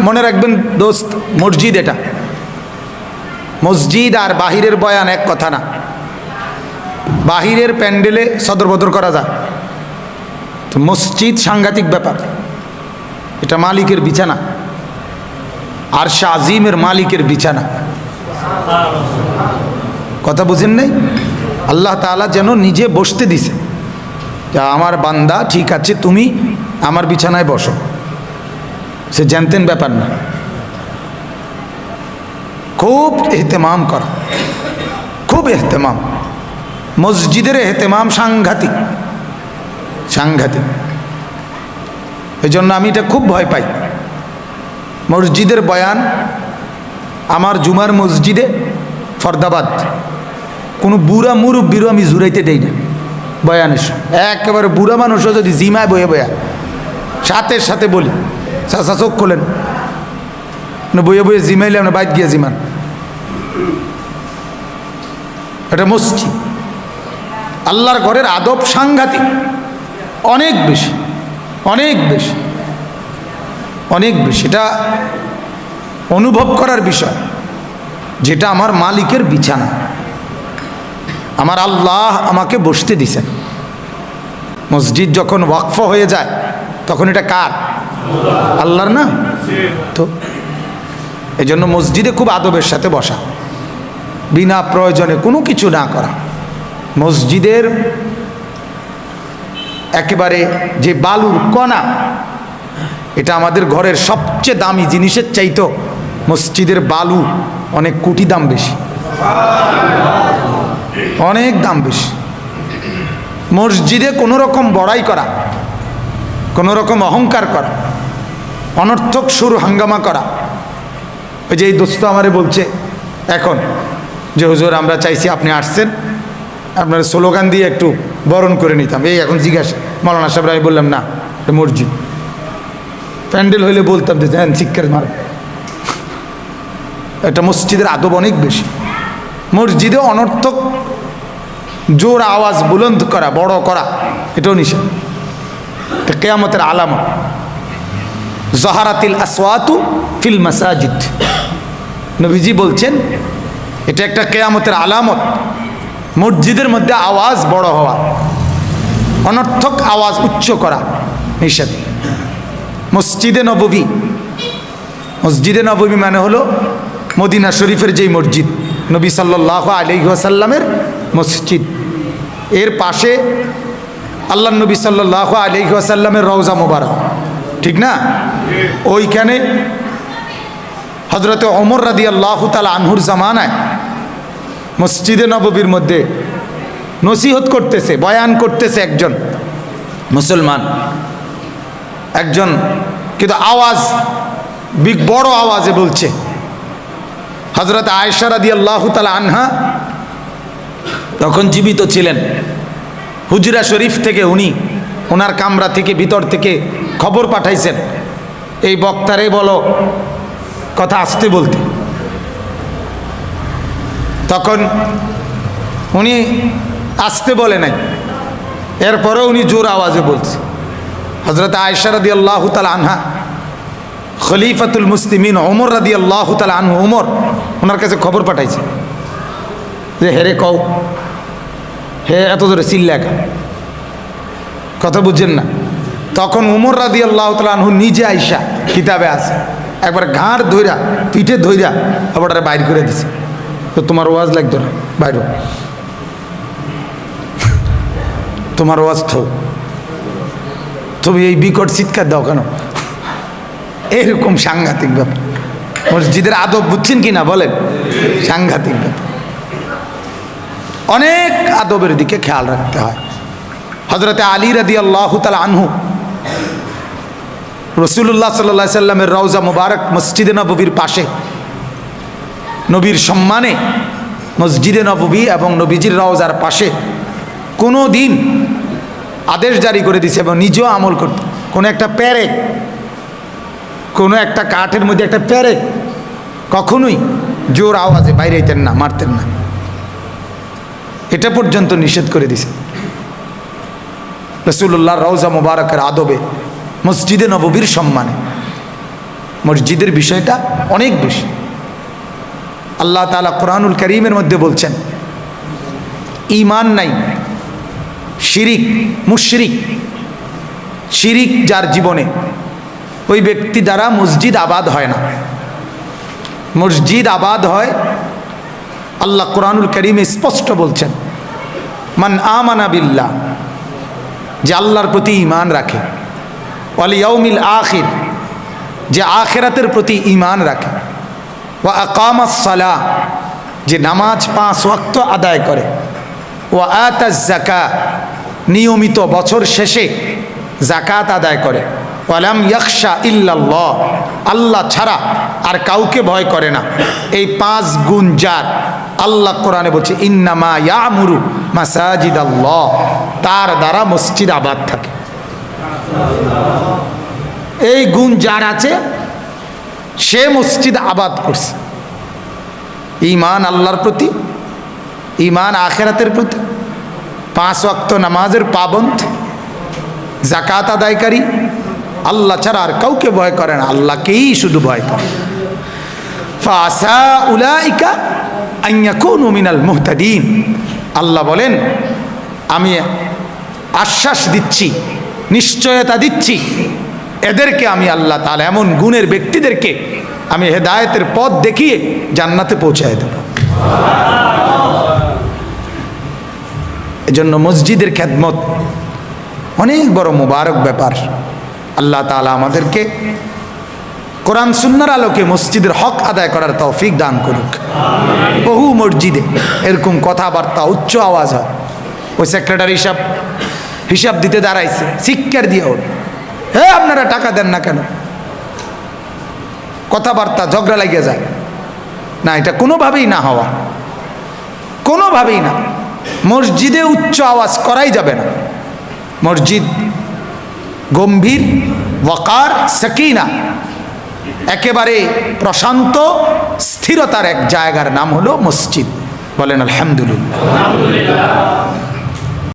মনে রাখবেন দোস্ত, মসজিদ এটা। মসজিদ আর বাহিরের বয়ান এক কথা না। বাহিরের প্যান্ডেলে সদরবদর করা যায়। তো মসজিদ সাংঘাতিক ব্যাপার। এটা মালিকের বিছানা। আর শাহ আজিমের মালিকের বিছানা। কথা বুঝেন নাই? আল্লাহ তাআলা যেন নিজে বসতে দিছে। যা আমার বান্দা ঠিক আছে, তুমি আমার বিছানায় বসো। সে জানতেন ব্যাপার না। খুব এহতেমাম করা। খুব এহতেমাম। মসজিদের এহতেমাম সাংঘাতিক। সাংঘাতিক। এই জন্য আমি এটা খুব ভয় পাই। মসজিদের বয়ান, আমার জুমার মসজিদে ফরদাবাদ। কোনো বুড়া মুরব্বীরও আমি জুড়াইতে দেই না বয়ান এসে একেবারে বুড়া মানুষও যদি জিমায় বয়ে বয়া, সাথে সাথে বলি। চাষা চোখ খোলেন। মানে বইয়ে বইয়ে জিমাইলে আমরা বাইক গিয়ে জিমান। এটা মসজিদ। আল্লাহর ঘরের আদব সাংঘাতিক। অনেক বেশি। অনেক বেশি। অনেক বেশি। এটা অনুভব করার বিষয়। যেটা আমার মালিকের বিছানা। আমার আল্লাহ আমাকে বসতে দিছেন। মসজিদ যখন ওয়াকফ হয়ে যায়, তখন এটা কার? আল্লাহর না? তো এই জন্য মসজিদে খুব আদবের সাথে বসা। বিনা প্রয়োজনে কোনো কিছু না করা। মসজিদের একেবারে যে বালুর কণা, এটা আমাদের ঘরের সবচেয়ে দামি জিনিসের চাইতো মসজিদের বালু অনেক কোটি দাম বেশি। অনেক দাম বেশি। মসজিদে কোনো রকম বড়াই করা, কোনো রকম অহংকার করা অনর্থক সুর হাঙ্গামা করা। ওই যে এই দোস্ত আমারে বলছে, এখন যে হুজুর আমরা চাইছি আপনি আসছেন, আপনার স্লোগান দিয়ে একটু বরণ করে নিতাম। এই এখন জিজ্ঞাসা মৌলানা সাহেব আমি বললাম না মসজিদ। প্যান্ডেল হইলে বলতাম যে হ্যাঁ শিক্ষার মার এটা মসজিদের আদব অনেক বেশি। মসজিদে অনর্থক জোর আওয়াজ বুলন্দ করা, বড় করা, এটাও নিষেধ। কেয়ামতের আলামত। জহারাতিল আসওয়াতু ফিল মাসাজিদ। নবীজি বলছেন, এটা একটা কেয়ামতের আলামত। মসজিদের মধ্যে আওয়াজ বড় হওয়া, অনর্থক আওয়াজ উচ্চ করা নিষেধ। মসজিদে নববী মসজিদে নববী মানে হলো মদিনা শরীফের যেই মসজিদ, নবী সাল্লাহ আলিহাসাল্লামের মসজিদ। এর পাশে আল্লাহ নবী সাল্লাহ আলিহাসাল্লামের রওজা মোবারক, ঠিক না? ওইখানে হজরত অমর রাদি আল্লাহ তালা আনহুর জামানায় মসজিদে নববীর মধ্যে নসিহত করতেছে, বয়ান করতেছে একজন মুসলমান। একজন কিন্তু আওয়াজ, বিগ বড় আওয়াজে বলছে। হজরত আয়সা রাদি আল্লাহ তালা আনহা তখন জীবিত ছিলেন। হুজরা শরীফ থেকে উনি ওনার কামরা থেকে ভিতর থেকে খবর পাঠাইছেন। এই বক্তারে বলো, কথা আসতে বলতে। তখন উনি আসতে বলে নাই। এরপরেও উনি জোর আওয়াজে বলছে। হজরত আয়সা রাদি আল্লাহ তালা আনহা, খলিফাতুল মুসলিমিন ওমর রাদি আল্লাহ তালা আনহু, ওমর, ওনার কাছে খবর পাঠাইছে। যে হেরে কও, হে এত জোরে চিল্লাকা কথা বুঝছেন না? তখন উমর রাদি আল্লাহ তালু নিজে আইসা কিতাবে আছে। একবার ঘাড় ধইরা, পিঠে ধইরা আবার ওটা বাইর করে দিছে। তো তোমার ওয়াজ লাগতো না? বাইর তোমার ওয়াজ থো। তুমি এই বিকট চিৎকার দাও কেন? এরকম সাংঘাতিক ব্যাপার। মসজিদের আদব বুঝছেন কি না বলেন? সাংঘাতিক ব্যাপার। অনেক আদবের দিকে খেয়াল রাখতে হয়। হজরতে আলী রাদি আল্লাহ তালা আনহু রসুল্লাহ সাল্লা সাল্লামের রওজা মুবারক মসজিদে নববীর পাশে। নবীর সম্মানে মসজিদে নববী এবং নবীজির রওজার পাশে কোনো দিন আদেশ জারি করে দিছে এবং নিজেও আমল করত কোনো একটা প্যারেক কোনো একটা কাঠের মধ্যে একটা প্যারেক কখনোই জোর আওয়াজে বাইরে যেতেন না, মারতেন না। এটা পর্যন্ত নিষেধ করে দিছে। রসুল্লাহ রওজা মুবারকের আদবে মসজিদে নববীর সম্মানে। মসজিদের বিষয়টা অনেক বেশি। আল্লাহ তালা কোরআনুল করিমের মধ্যে বলছেন ইমান নাই, শিরিক, মুশরিক, শিরিক যার জীবনে, ওই ব্যক্তি দ্বারা মসজিদ আবাদ হয় না। মসজিদ আবাদ হয়, আল্লাহ কোরআনুল করিমে স্পষ্ট বলছেন, মান আমানা বিল্লাহ, যে আল্লাহর প্রতি ইমান রাখে। ওয়ালিয়াউমিল আখির, যে আখেরাতের প্রতি ইমান রাখে। ওয়া আকামাস সালা যে নামাজ পাঁচ ওয়াক্ত আদায় করে। ওয়া আতাজ জাকা নিয়মিত বছর শেষে জাকাত আদায় করে। ওয়ালাম ইয়াকশা ইল্লাল্লাহ, আল্লাহ ছাড়া আর কাউকে ভয় করে না। এই পাঁচ গুণ যার আল্লাহ কোরআনে বলছে, ইন্নামা ইয়ামুরু মাসাজিদ আল্লাহ তার দ্বারা মসজিদ আবাদ থাকে। এই গুণ যার আছে, সে মসজিদ আবাদ করছে। ইমান আল্লাহর প্রতি ইমান আখেরাতের প্রতি, পাঁচ ওয়াক্ত নামাজের পাবন্ত জাকাত আদায়কারী, আল্লাহ ছাড়া আর কাউকে ভয় করে না, আল্লাহকেই শুধু ভয় করে। ফাসা উলাইকা আইয়াকুনু মিনাল মুহতাদিন। আল্লাহ বলেন, আমি আশ্বাস দিচ্ছি নিশ্চয়তা দিচ্ছি। এদেরকে আমি আল্লাহ তাআলা এমন গুণের ব্যক্তিদেরকে আমি হেদায়েতের পথ দেখিয়ে জান্নাতে পৌঁছায় দেব। এজন্য মসজিদের খ্যাদমত অনেক বড় মুবারক ব্যাপার। আল্লাহ তাআলা আমাদেরকে কোরআন সুন্নার আলোকে মসজিদের হক আদায় করার তৌফিক দান করুক। বহু মসজিদে এরকম কথাবার্তা, উচ্চ আওয়াজ হয়। ওই সেক্রেটারি হিসাব হিসাব দিতে দাঁড়াইছে। শিক্ষার দিয়ে ওর হে, আপনারা টাকা দেন না কেন? কথাবার্তা, ঝগড়া লাগিয়ে যায়। না, এটা কোনোভাবেই না হওয়া। কোনোভাবেই না। মসজিদে উচ্চ আওয়াজ করাই যাবে না। মসজিদ গম্ভীর, ওয়াকার, সকিনা। একেবারে প্রশান্ত, স্থিরতার এক জায়গার নাম হলো মসজিদ। বলেন, আলহামদুলিল্লাহ।